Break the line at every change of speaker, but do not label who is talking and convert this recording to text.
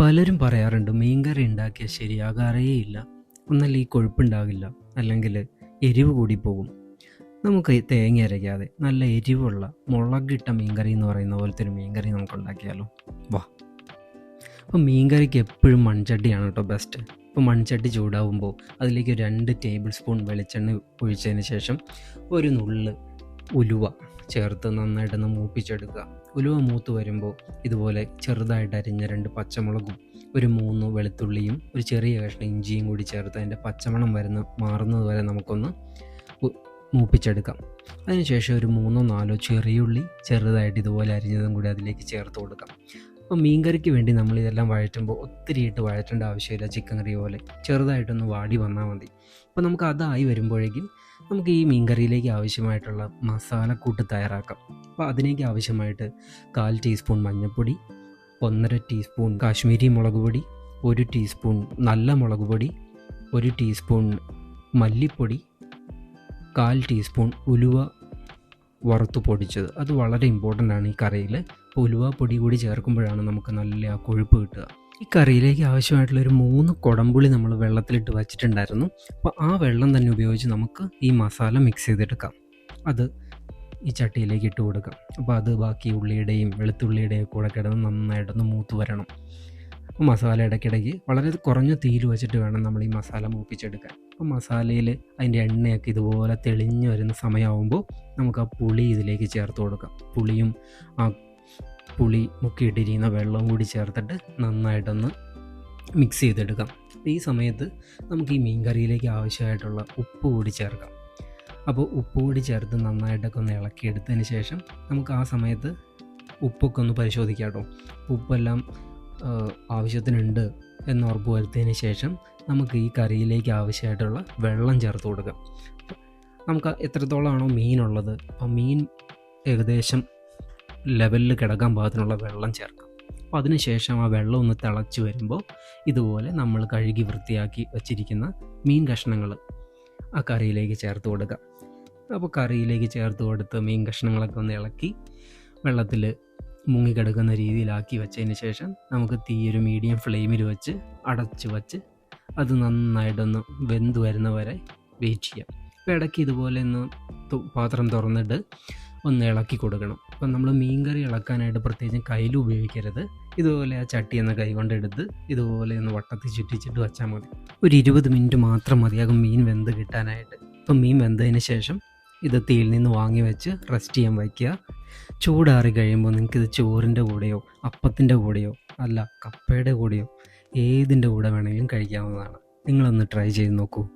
പലരും പറയാറുണ്ട് മീൻകറി ഉണ്ടാക്കിയാൽ ശരിയാകാറേയില്ല ഒന്നല്ല ഈ കൊഴുപ്പുണ്ടാകില്ല. അല്ലെങ്കിൽ എരിവ് കൂടി പോകും നമുക്ക് തേങ്ങ അരയ്ക്കാതെ നല്ല എരിവുള്ള മുളകിട്ട മീൻകറി എന്ന് പറയുന്ന പോലത്തെ ഒരു മീൻകറി നമുക്ക് ഉണ്ടാക്കിയാലോ? വാ. അപ്പോൾ മീൻകറിക്ക് എപ്പോഴും മൺചട്ടിയാണ് കേട്ടോ ബെസ്റ്റ് ഇപ്പോൾ മൺചട്ടി ചൂടാവുമ്പോൾ അതിലേക്ക് രണ്ട് ടേബിൾ സ്പൂൺ വെളിച്ചെണ്ണ ഒഴിച്ചതിന് ശേഷം ഒരു നുള്ള് ഉലുവ ചേർത്ത് നന്നായിട്ടൊന്ന് മൂപ്പിച്ചെടുക്കുക. ഉലുവ മൂത്ത് വരുമ്പോൾ ഇതുപോലെ ചെറുതായിട്ട് അരിഞ്ഞ രണ്ട് പച്ചമുളകും ഒരു മൂന്ന് വെളുത്തുള്ളിയും ഒരു ചെറിയ കഷ്ണം ഇഞ്ചിയും കൂടി ചേർത്ത് അതിന്റെ പച്ചമണം വരുന്ന മാറുന്നത് വരെ നമുക്കൊന്ന് മൂപ്പിച്ചെടുക്കാം. അതിനുശേഷം ഒരു മൂന്നോ നാലോ ചെറിയുള്ളി ചെറുതായിട്ട് ഇതുപോലെ അരിഞ്ഞതും കൂടി അതിലേക്ക് ചേർത്ത് കൊടുക്കാം. അപ്പോൾ മീൻകറിക്ക് വേണ്ടി നമ്മൾ ഇതെല്ലാം വഴറ്റുമ്പോൾ ഒത്തിരിയിട്ട് വഴറ്റേണ്ട ആവശ്യമില്ല ചിക്കൻ കറി പോലെ. ചെറുതായിട്ടൊന്ന് വാടി വന്നാൽ മതി. അപ്പോൾ നമുക്ക് അതായി വരുമ്പോഴേക്കും നമുക്ക് ഈ മീൻകറിയിലേക്ക് ആവശ്യമായിട്ടുള്ള മസാലക്കൂട്ട് തയ്യാറാക്കാം. അപ്പോൾ അതിലേക്ക് ആവശ്യമായിട്ട് കാൽ ടീസ്പൂൺ മഞ്ഞൾപ്പൊടി ഒന്നര ടീസ്പൂൺ കാശ്മീരി മുളക് പൊടി ഒരു ടീസ്പൂൺ നല്ല മുളക് പൊടി ഒരു ടീസ്പൂൺ മല്ലിപ്പൊടി കാൽ ടീസ്പൂൺ ഉലുവ വറുത്ത് പൊടിച്ചത്. അത് വളരെ ഇമ്പോർട്ടന്റ് ആണ് ഈ കറിയിൽ. ഉലുവ പൊടി കൂടി ചേർക്കുമ്പോഴാണ് നമുക്ക് നല്ല ആ കൊഴുപ്പ് കിട്ടുക. ഈ കറിയിലേക്ക് ആവശ്യമായിട്ടുള്ള ഒരു മൂന്ന് കുടംപുളി നമ്മൾ വെള്ളത്തിലിട്ട് വച്ചിട്ടുണ്ടായിരുന്നു. അപ്പോൾ ആ വെള്ളം തന്നെ ഉപയോഗിച്ച് നമുക്ക് ഈ മസാല മിക്സ് ചെയ്തെടുക്കാം. അത് ഈ ചട്ടിയിലേക്ക് ഇട്ട് കൊടുക്കാം. അപ്പോൾ അത് ബാക്കി ഉള്ളിയുടെയും വെളുത്തുള്ളിയുടെയും കൂടെ കിടന്ന് നന്നായിട്ടൊന്ന് മൂത്ത് വരണം. അപ്പോൾ മസാല ഇടയ്ക്കിടയ്ക്ക് വളരെ കുറഞ്ഞ തീയിൽ വെച്ചിട്ട് വേണം നമ്മൾ ഈ മസാല മൂപ്പിച്ചെടുക്കാൻ. അപ്പോൾ മസാലയിൽ അതിന്റെ എണ്ണയൊക്കെ ഇതുപോലെ തെളിഞ്ഞു വരുന്ന സമയമാകുമ്പോൾ നമുക്ക് ആ പുളി ഇതിലേക്ക് ചേർത്ത് കൊടുക്കാം. പുളിയും ആ പുളി മുക്കിയിട്ടിരിക്കുന്ന വെള്ളവും കൂടി ചേർത്തിട്ട് നന്നായിട്ടൊന്ന് മിക്സ് ചെയ്തെടുക്കാം. ഈ സമയത്ത് നമുക്ക് ഈ മീൻ കറിയിലേക്ക് ആവശ്യമായിട്ടുള്ള ഉപ്പ് കൂടി ചേർക്കാം. അപ്പോൾ ഉപ്പ് കൂടി ചേർത്ത് നന്നായിട്ടൊക്കെ ഒന്ന് ഇളക്കിയെടുത്തതിന് ശേഷം നമുക്ക് ആ സമയത്ത് ഉപ്പൊക്കെ ഒന്ന് പരിശോധിക്കാം കേട്ടോ. ഉപ്പെല്ലാം ആവശ്യത്തിനുണ്ട് എന്ന് ഉറപ്പ് വരുത്തിയതിന് ശേഷം നമുക്ക് ഈ കറിയിലേക്ക് ആവശ്യമായിട്ടുള്ള വെള്ളം ചേർത്ത് കൊടുക്കാം. നമുക്ക് എത്രത്തോളമാണോ മീനുള്ളത് അപ്പോൾ മീൻ ഏകദേശം ലെവലിൽ കിടക്കാൻ പാകത്തിനുള്ള വെള്ളം ചേർക്കാം. അപ്പോൾ അതിനുശേഷം ആ വെള്ളം ഒന്ന് തിളച്ച് വരുമ്പോൾ ഇതുപോലെ നമ്മൾ കഴുകി വൃത്തിയാക്കി വച്ചിരിക്കുന്ന മീൻ കഷ്ണങ്ങൾ ആ കറിയിലേക്ക് ചേർത്ത് കൊടുക്കാം. അപ്പോൾ കറിയിലേക്ക് ചേർത്ത് കൊടുത്ത് മീൻ കഷ്ണങ്ങളൊക്കെ ഒന്ന് ഇളക്കി വെള്ളത്തിൽ മുങ്ങിക്കിടക്കുന്ന രീതിയിലാക്കി വെച്ചതിന് ശേഷം നമുക്ക് തീ ഒരു മീഡിയം ഫ്ലെയിമിൽ വെച്ച് അടച്ച് വെച്ച് അത് നന്നായിട്ടൊന്ന് വെന്ത് വരുന്ന വരെ വെയിറ്റ് ചെയ്യാം. അപ്പോൾ ഇടയ്ക്ക് ഇതുപോലെ ഒന്ന് പാത്രം തുറന്നിട്ട് ഒന്ന് ഇളക്കി കൊടുക്കണം. അപ്പം നമ്മൾ മീൻകറി ഇളക്കാനായിട്ട് പ്രത്യേകിച്ചും കയ്യിൽ ഉപയോഗിക്കരുത്. ഇതുപോലെ ആ ചട്ടി എന്ന കൈ കൊണ്ട് എടുത്ത് ഇതുപോലെ ഒന്ന് വട്ടത്തിൽ ചുറ്റിച്ചിട്ട് വെച്ചാൽ മതി. ഒരു ഇരുപത് മിനിറ്റ് മാത്രം മതിയാകും മീൻ വെന്ത് കിട്ടാനായിട്ട്. ഇപ്പം മീൻ വെന്തതിന് ശേഷം ഇത് തീയിൽ നിന്ന് വാങ്ങി വെച്ച് റെസ്റ്റ് ചെയ്യാൻ വയ്ക്കുക. ചൂടാറി കഴിയുമ്പോൾ നിങ്ങൾക്കിത് ചോറിന്റെ കൂടെയോ അപ്പത്തിന്റെ കൂടെയോ അല്ല കപ്പയുടെ കൂടെയോ ഏതിന്റെ കൂടെ വേണമെങ്കിലും കഴിക്കാവുന്നതാണ്. നിങ്ങളൊന്ന് ട്രൈ ചെയ്ത് നോക്കൂ.